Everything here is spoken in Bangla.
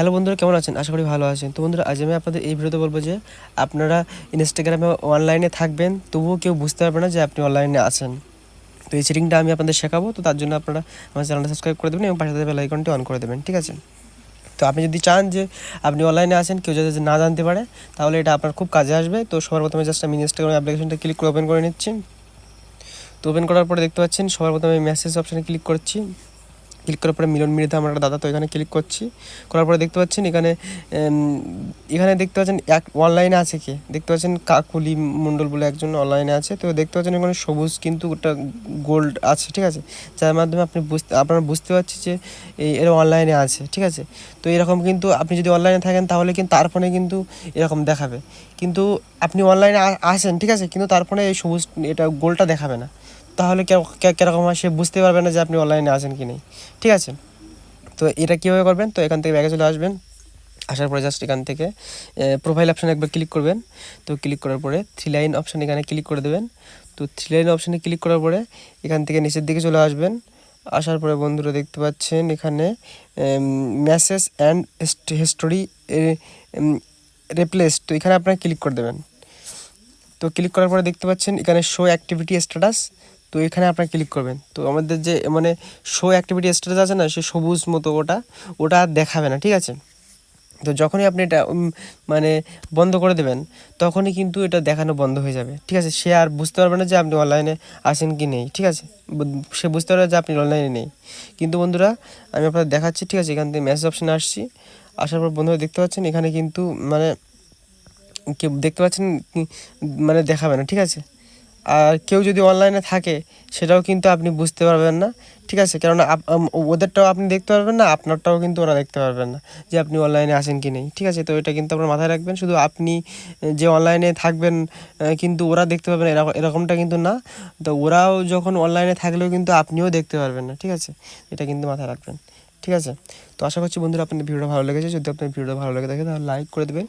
হ্যালো বন্ধুরা, কেমন আছেন? আশা করি ভালো আছেন। তো বন্ধুরা, আজ আমি আপনাদের এই ভিডিওতে বলব যে, আপনারা ইনস্টাগ্রামে অনলাইনে থাকবেন, তবুও কেউ বুঝতে পারবে না যে আপনি অনলাইনে আছেন। তো এই সেটিংটা আমি আপনাদের শেখাবো, তো তার জন্য আপনারা আমার চ্যানেলটা সাবস্ক্রাইব করে দেবেন এবং পাশে বেল আইকনটি অন করে দেবেন, ঠিক আছে? তো আপনি যদি চান যে, আপনি অনলাইনে আছেন, কেউ যাতে না জানতে পারে, তাহলে এটা আপনার খুব কাজে আসবে। তো সবার প্রথমে জাস্ট আমি ইনস্টাগ্রাম অ্যাপ্লিকেশনটা ক্লিক করে ওপেন করে নিচ্ছি। তো ওপেন করার পরে দেখতে পাচ্ছেন, সবার প্রথমে আমি মেসেজ অপশানে ক্লিক করছি। ক্লিক করার পরে মিলন মৃধা আমার একটা দাদা তো এখানে ক্লিক করছি। করার পরে দেখতে পাচ্ছেন এখানে এখানে দেখতে পাচ্ছেন এক অনলাইনে আছে কে? দেখতে পাচ্ছেন কাকুলি মণ্ডল বলে একজন অনলাইনে আছে। তো দেখতে পাচ্ছেন এখানে সবুজ কিন্তু ওটা গোল্ড আছে, ঠিক আছে? যার মাধ্যমে আপনি বুঝতে, আপনারা বুঝতে পারছি যে এরা অনলাইনে আছে, ঠিক আছে? তো এরকম কিন্তু আপনি যদি অনলাইনে থাকেন তাহলে কিন্তু তার ফোনে কিন্তু এরকম দেখাবে। কিন্তু আপনি অনলাইনে আসেন, ঠিক আছে? কিন্তু তার ফোনে এই সবুজ, এটা গোলটা দেখাবে না। তাহলে কে- কে- হয় সে বুঝতে পারবে না যে আপনি অনলাইনে আছেন কি নেই। ঠিক আছে? তো এটা কীভাবে করবেন? তো এখান থেকে ব্যাগে চলে আসবেন। আসার পরে জাস্ট এখান থেকে প্রোফাইল অপশানে একবার ক্লিক করবেন। তো ক্লিক করার পরে থ্রি লাইন অপশান এখানে ক্লিক করে দেবেন। তো থ্রি লাইন অপশানে ক্লিক করার পরে এখান থেকে নিচের দিকে চলে আসবেন। আসার পরে বন্ধুরা দেখতে পাচ্ছেন এখানে মেসেজ অ্যান্ড হিস্টোরি রিপ্লেস তো এখানে আপনারা ক্লিক করে দেবেন। তো ক্লিক করার পরে দেখতে পাচ্ছেন এখানে শো অ্যাক্টিভিটি স্ট্যাটাস তো এখানে আপনারা ক্লিক করবেন। তো আমাদের যে মানে শো অ্যাক্টিভিটি স্ট্যাটাস আছে না, সে সবুজ মতো ওটা ওটা দেখাবে না, ঠিক আছে? তো যখনই আপনি এটা মানে বন্ধ করে দেবেন, তখনই কিন্তু এটা দেখানো বন্ধ হয়ে যাবে, ঠিক আছে? সে আর বুঝতে পারবে না যে আপনি অনলাইনে আসেন কি নেই, ঠিক আছে? সে বুঝতে পারবে যে আপনি অনলাইনে নেই। কিন্তু বন্ধুরা, আমি আপনাদের দেখাচ্ছি, ঠিক আছে? এখান থেকে মেসেজ অপশানে আসছি, আসার পর বন্ধুরা দেখতে পাচ্ছেন, এখানে কিন্তু মানে দেখতে পাচ্ছেন মানে দেখাবে না, ঠিক আছে? আর কেউ যদি অনলাইনে থাকে, সেটাও কিন্তু আপনি বুঝতে পারবেন না। ঠিক আছে? কেননা ওদেরটাও আপনি দেখতে পারবেন না, আপনারটাও কিন্তু ওরা দেখতে পারবেন না যে আপনি অনলাইনে আসেন কি নেই। ঠিক আছে? তো এটা কিন্তু আপনার মাথায় রাখবেন। শুধু আপনি যে অনলাইনে থাকবেন কিন্তু ওরা দেখতে পারবেন এরকম এরকমটা কিন্তু না। তো ওরাও যখন অনলাইনে থাকলেও কিন্তু আপনিও দেখতে পারবেন না। ঠিক আছে? এটা কিন্তু মাথায় রাখবেন। ঠিক আছে? তো আশা করছি বন্ধুরা আপনাদের ভিডিওটা ভালো লেগেছে। যদি আপনার ভিডিওটা ভালো লেগে থাকে, তাহলে লাইক করে দেবেন।